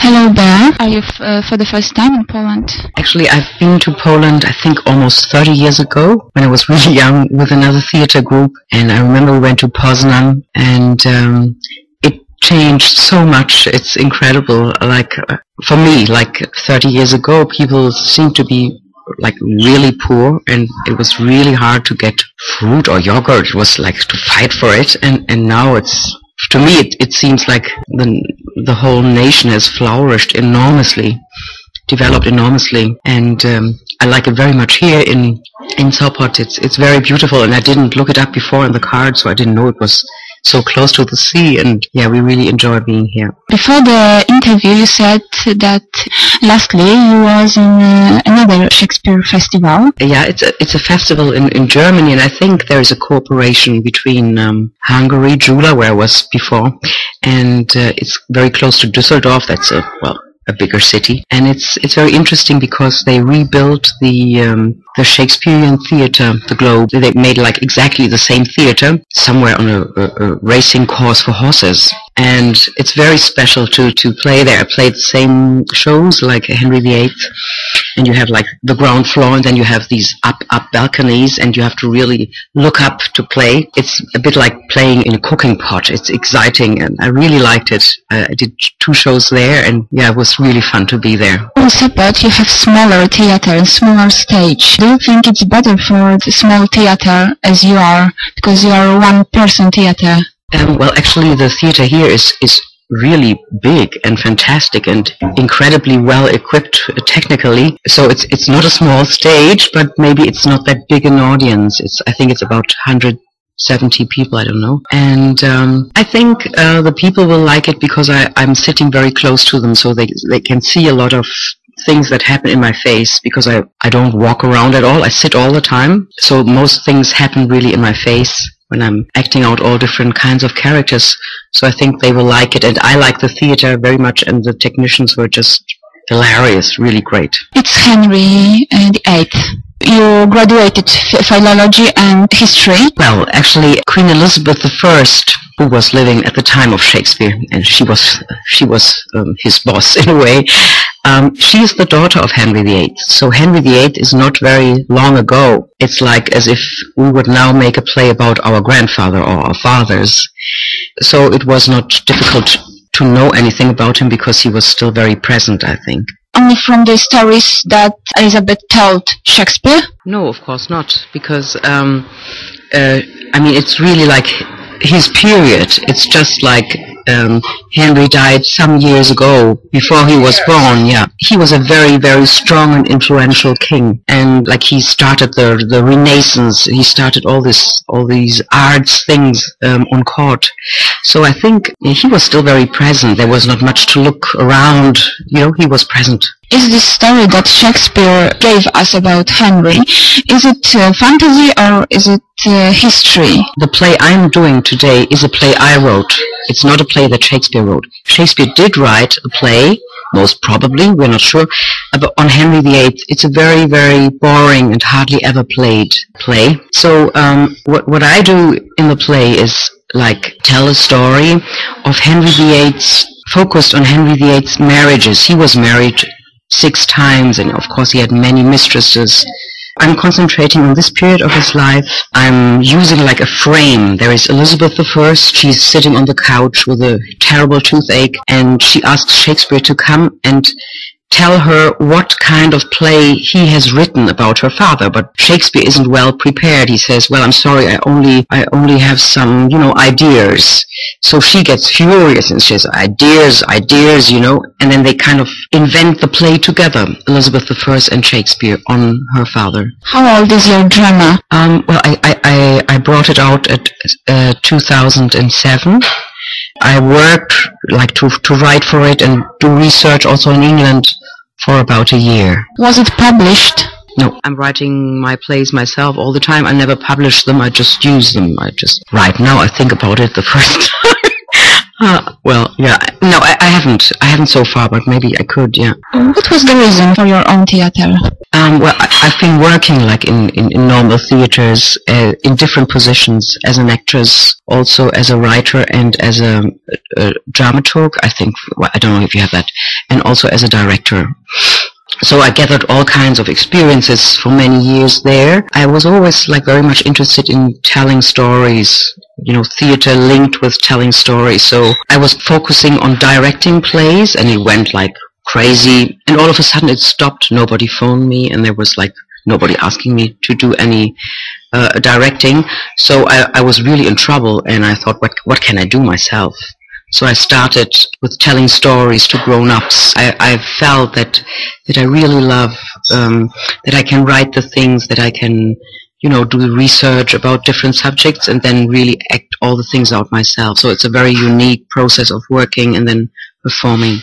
Hello, Bear. Are you uh, for the first time in Poland? Actually, I've been to Poland, I think almost 30 years ago when I was really young with another theater group. And I remember we went to Poznan and um, it changed so much. It's incredible. Like, uh, for me, like 30 years ago, people seemed to be like really poor and it was really hard to get fruit or yogurt. It was like to fight for it. And, and now it's, to me, it, it seems like the, the whole nation has flourished enormously, developed enormously. And um, I like it very much here in, in Sopot. It's, it's very beautiful and I didn't look it up before in the card, so I didn't know it was so close to the sea and yeah we really enjoy being here Before the interview, you said that lastly you was in uh, another Shakespeare festival. yeah it's a it's a festival in in germany and i think there is a cooperation between um, hungary jula where i was before and uh, it's very close to düsseldorf that's a well a bigger city and it's it's very interesting because they rebuilt the um, the Shakespearean theater, the Globe. They made like exactly the same theater somewhere on a, a, a racing course for horses, and it's very special to to play there. I played the same shows like Henry VIII, and you have like the ground floor, and then you have these up up balconies, and you have to really look up to play. It's a bit like playing in a cooking pot. It's exciting, and I really liked it. Uh, I did two shows there, and yeah, it was really fun to be there. also but you have smaller theater and smaller stage. Do you think it's better for the small theater as you are because you are a one-person theater? Um, well, actually, the theater here is is really big and fantastic and incredibly well equipped technically. So it's it's not a small stage, but maybe it's not that big an audience. It's I think it's about 170 people. I don't know. And um, I think uh, the people will like it because I I'm sitting very close to them, so they they can see a lot of things that happen in my face because I, I don't walk around at all. I sit all the time. So most things happen really in my face when I'm acting out all different kinds of characters. So I think they will like it. And I like the theater very much and the technicians were just hilarious, really great. It's Henry uh, VIII. You graduated philology and history. Well, actually, Queen Elizabeth I, who was living at the time of Shakespeare, and she was she was um, his boss in a way. Um, she is the daughter of Henry VIII. So Henry VIII is not very long ago. It's like as if we would now make a play about our grandfather or our fathers. So it was not difficult to know anything about him because he was still very present, I think. Only from the stories that Elizabeth told Shakespeare. No, of course not, because um, uh, I mean it's really like his period. It's just like um, Henry died some years ago before he was born. Yeah, he was a very very strong and influential king, and like he started the the Renaissance. He started all this all these arts things um, on court. So I think he was still very present. There was not much to look around. You know, he was present. Is this story that Shakespeare gave us about Henry, is it uh, fantasy or is it uh, history? The play I'm doing today is a play I wrote. It's not a play that Shakespeare wrote. Shakespeare did write a play, most probably, we're not sure, about, on Henry VIII. It's a very, very boring and hardly ever played play. So um, what, what I do in the play is like tell a story of Henry VIII's, focused on Henry VIII's marriages. He was married six times and of course he had many mistresses. I'm concentrating on this period of his life. I'm using like a frame. There is Elizabeth I. She's sitting on the couch with a terrible toothache and she asks Shakespeare to come and tell her what kind of play he has written about her father. But Shakespeare isn't well prepared. He says, well, I'm sorry, I only, I only have some, you know, ideas. So she gets furious and says, ideas, ideas, you know, and then they kind of invent the play together, Elizabeth I and Shakespeare on her father. How old is your drama? Um, well, I, I, I, I brought it out at uh, 2007. I worked like to, to write for it and do research also in England for about a year. Was it published? No, I'm writing my plays myself all the time. I never publish them. I just use them. I just right now I think about it the first time. Uh, well, yeah, no, I, I haven't. I haven't so far, but maybe I could. Yeah. What was the reason for your own theater? Um, well, I, I've been working like in, in, in normal theaters uh, in different positions as an actress, also as a writer and as a, a, a dramaturg. I think well, I don't know if you have that, and also as a director. So I gathered all kinds of experiences for many years there. I was always like very much interested in telling stories, you know, theater linked with telling stories. So I was focusing on directing plays and it went like crazy. And all of a sudden it stopped. Nobody phoned me and there was like nobody asking me to do any uh, directing. So I, I was really in trouble and I thought, what, what can I do myself? So I started with telling stories to grown-ups. I, I felt that that I really love um, that I can write the things that I can, you know, do research about different subjects and then really act all the things out myself. So it's a very unique process of working and then performing.